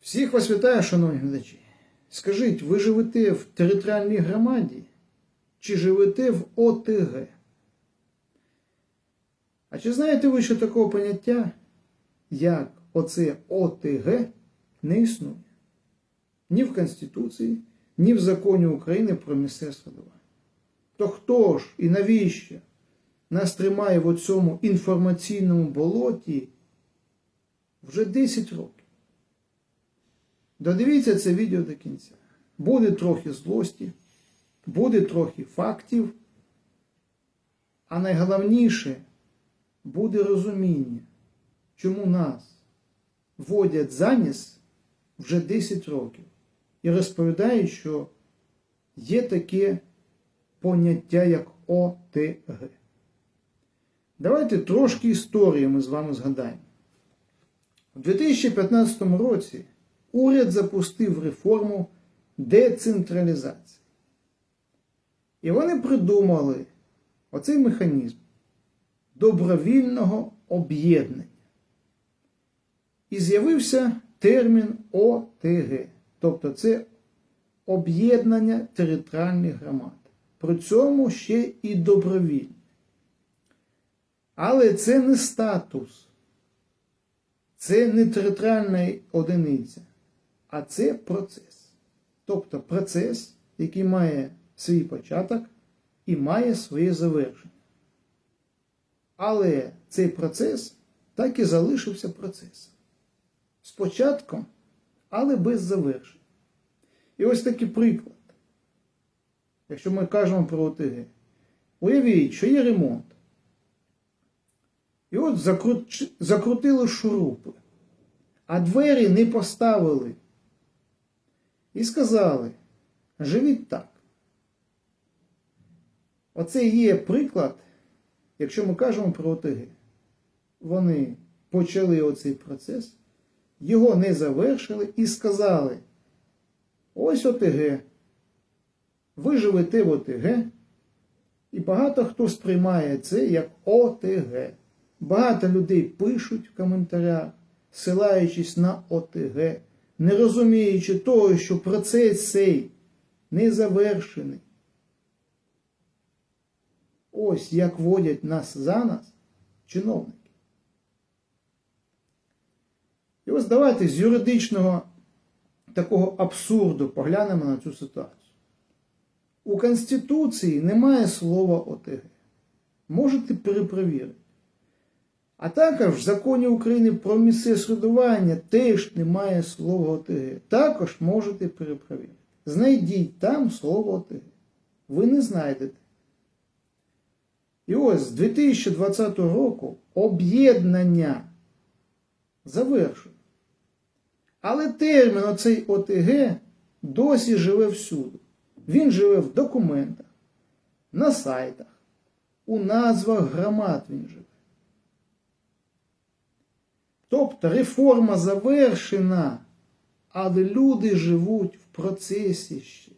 Всіх вас вітаю, шановні глядачі. Скажіть, ви живете в територіальній громаді чи живете в ОТГ? А чи знаєте ви, що такого поняття, як оце ОТГ, не існує? Ні в Конституції, ні в законі України про місцеве самоврядування. То хто ж і навіщо нас тримає в цьому інформаційному болоті вже 10 років? Додивіться це відео до кінця. Буде трохи злості, буде трохи фактів, а найголовніше буде розуміння, чому нас водять за ніс вже 10 років і розповідають, що є таке поняття, як ОТГ. Давайте трошки історії ми з вами згадаємо. У 2015 році уряд запустив реформу децентралізації. І вони придумали оцей механізм добровільного об'єднання. І з'явився термін ОТГ, тобто це об'єднання територіальних громад. При цьому ще і добровільне. Але це не статус, це не територіальна одиниця, а це процес. Тобто процес, який має свій початок і має своє завершення. Але цей процес так і залишився процесом. З початком, але без завершення. І ось такий приклад. Якщо ми кажемо про ОТГ. Уявіть, що є ремонт. І от закрутили шурупи, а двері не поставили. І сказали, живіть так. Оце є приклад, якщо ми кажемо про ОТГ. Вони почали оцей процес, його не завершили і сказали, ось ОТГ, ви живете в ОТГ, і багато хто сприймає це як ОТГ. Багато людей пишуть в коментарях, силаючись на ОТГ, не розуміючи того, що процес цей не завершений. Ось як водять нас за нас чиновники. І ось давайте з юридичного такого абсурду поглянемо на цю ситуацію. У Конституції немає слова ОТГ. Можете перепровірити. А також в законі України про місцеве самоврядування теж немає слова ОТГ. Також можете перепровірити. Знайдіть там слово ОТГ. Ви не знайдете. І ось з 2020 року об'єднання завершено. Але термін оцей ОТГ досі живе всюди. Він живе в документах, на сайтах, у назвах громад він живе. Тобто реформа завершена, але люди живуть в процесі ще.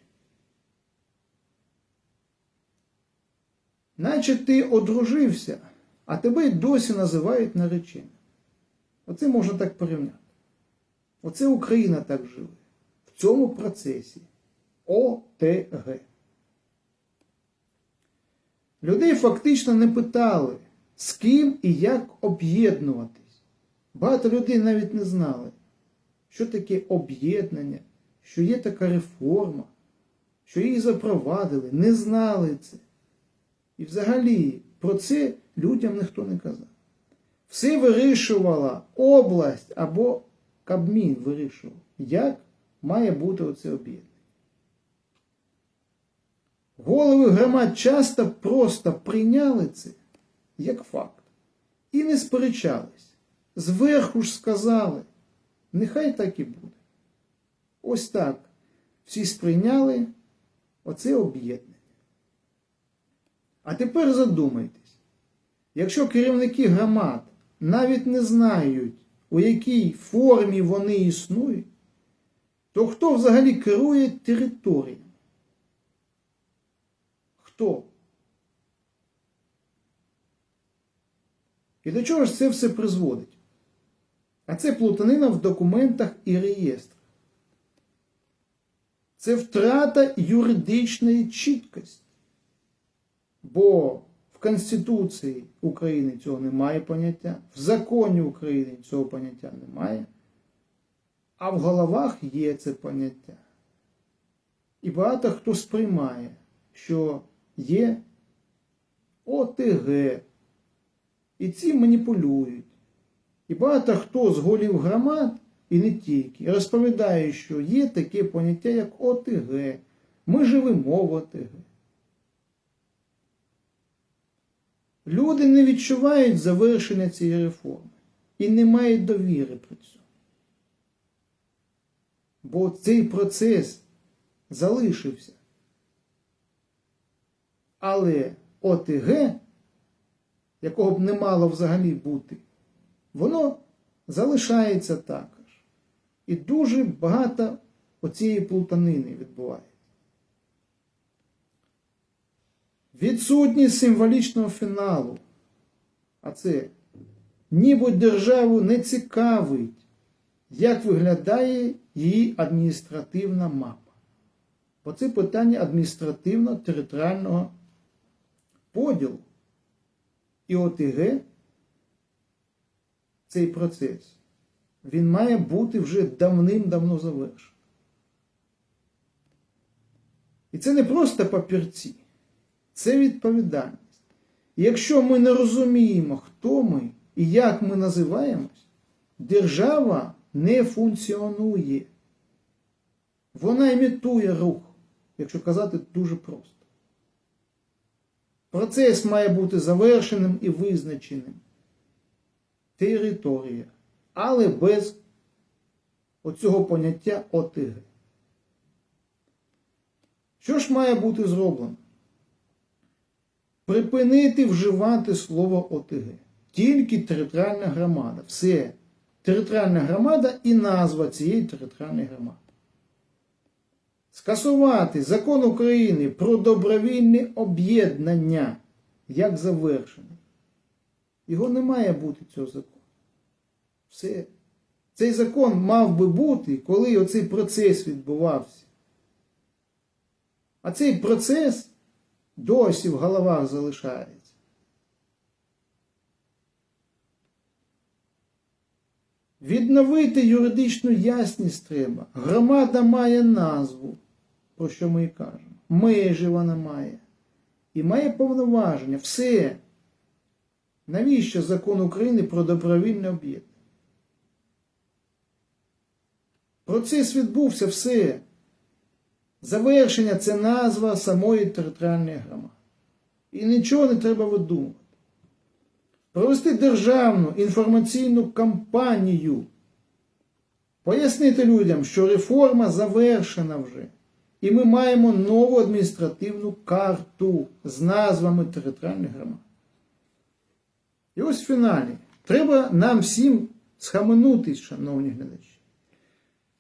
Наче ти одружився, а тебе й досі називають нареченим. Оце можна так порівняти. Оце Україна так живе. В цьому процесі ОТГ. Людей фактично не питали, з ким і як об'єднуватись. Багато людей навіть не знали, що таке об'єднання, що є така реформа, що її запровадили, не знали це. І взагалі про це людям ніхто не казав. Все вирішувала область або Кабмін вирішував, як має бути оце об'єднання. Голови громад часто просто прийняли це як факт і не сперечались. Зверху ж сказали, нехай так і буде. Ось так всі сприйняли оце об'єднання. А тепер задумайтесь, якщо керівники громад навіть не знають, у якій формі вони існують, то хто взагалі керує територіями? Хто? І до чого ж це все призводить? А це плутанина в документах і реєстрах. Це втрата юридичної чіткості. Бо в Конституції України цього немає поняття, в законі України цього поняття немає, а в головах є це поняття. І багато хто сприймає, що є ОТГ, і ці маніпулюють. І багато хто з голів громад, і не тільки, розповідає, що є таке поняття, як ОТГ. Ми живемо в ОТГ. Люди не відчувають завершення цієї реформи і не мають довіри при цьому. Бо цей процес залишився. Але ОТГ, якого б не мало взагалі бути, воно залишається також. І дуже багато оцієї плутанини відбувається. Відсутність символічного фіналу. А це ніби державу не цікавить, як виглядає її адміністративна мапа. Бо це питання адміністративно-територіального поділу. І ОТГ цей процес, він має бути вже давним-давно завершений. І це не просто папірці, це відповідальність. І якщо ми не розуміємо, хто ми і як ми називаємось, держава не функціонує. Вона імітує рух, якщо казати дуже просто. Процес має бути завершеним і визначеним. Територія, але без оцього поняття ОТГ. Що ж має бути зроблено? Припинити вживати слово ОТГ. Тільки територіальна громада. Все. Територіальна громада і назва цієї територіальної громади. Скасувати закон України про добровільне об'єднання як завершений. Його не має бути цього закону. Все. Цей закон мав би бути, коли оцей процес відбувався. А цей процес досі в головах залишається. Відновити юридичну ясність треба. Громада має назву, про що ми і кажемо. Межі вона має. І має повноваження. Все. Навіщо закон України про добровільне об'єднання? Процес відбувся все. Завершення це назва самої територіальної громади. І нічого не треба видумувати. Провести державну інформаційну кампанію. Пояснити людям, що реформа завершена вже. І ми маємо нову адміністративну карту з назвами територіальних громад. І ось в фіналі. Треба нам всім схаменутись, шановні глядачі.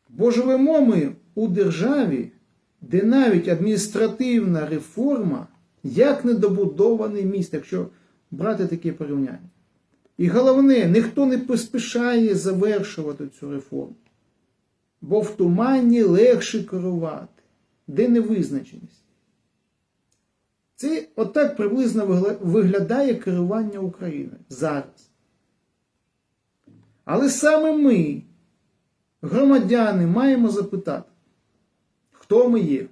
Бо живемо ми у державі, де навіть адміністративна реформа як недобудований міст, якщо брати таке порівняння. І головне, ніхто не поспішає завершувати цю реформу. Бо в тумані легше керувати, де невизначеність. Це отак приблизно виглядає керування Україною зараз. Але саме ми, громадяни, маємо запитати, хто ми є,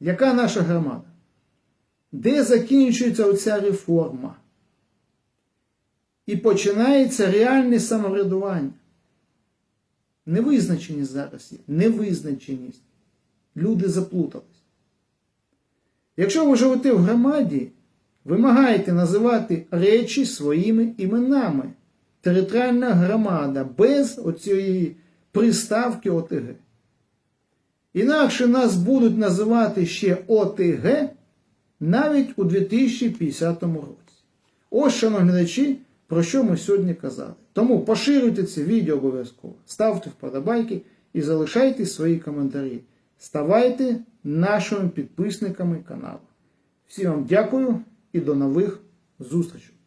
яка наша громада, де закінчується оця реформа? І починається реальне самоврядування. Невизначеність зараз є. Невизначеність. Люди заплутались. Якщо ви живете в громаді, вимагаєте називати речі своїми іменами. Територіальна громада без оцієї приставки ОТГ. Інакше нас будуть називати ще ОТГ навіть у 2050 році. Ось, шановні глядачі, про що ми сьогодні казали. Тому поширюйте це відео обов'язково, ставте вподобайки і залишайте свої коментарі. Ставайте нашими підписниками каналу. Всім вам дякую і до нових зустрічей!